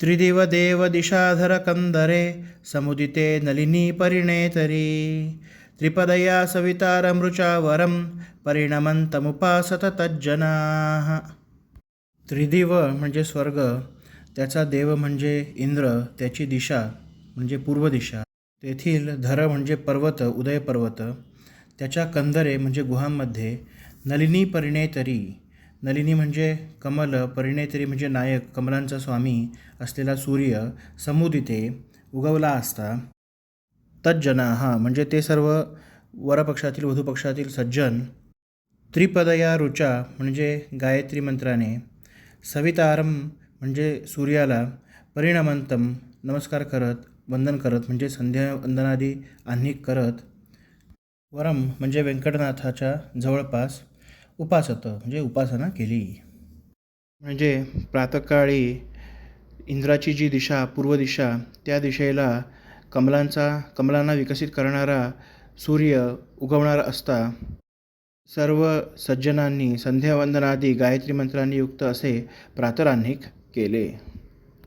त्रिदिव देव दिशाधर कंदरे समुदिते नलिनी परिणेतरी। त्रिपदया सवितारमृचा वरं परिणमन्तमुपासत तज्जनाः त्रिदिव म्हणजे स्वर्ग त्याचा देव म्हणजे इंद्र त्याची दिशा म्हणजे पूर्व दिशा तेथील धर म्हणजे पर्वत उदय पर्वत त्याच्या कंदरे म्हणजे गुहांमध्ये नलिनी परिणेतरी। नलिनी म्हणजे कमल परिणेत्री म्हणजे नायक कमलांचा स्वामी असलेला सूर्य समुदिते उगवला असता. तज्जना हा म्हणजे ते सर्व वरपक्षातील वधूपक्षातील सज्जन. त्रिपदया ऋचा म्हणजे गायत्री मंत्राने. सवितारम म्हणजे सूर्याला परिणमंतम नमस्कार करत वंदन करत म्हणजे संध्या वंदनादी आन्हिक करत. वरम म्हणजे व्यंकटनाथाच्या जवळपास. उपासत म्हणजे उपासना केली. म्हणजे प्रातकाळी इंद्राची जी दिशा पूर्व दिशा त्या दिशेला कमलांचा कमलांना विकसित करणारा सूर्य उगवणार असता. सर्व सज्जनांनी संध्यावंदनादी गायत्री मंत्रांनी युक्त असे प्रातरान्निक केले.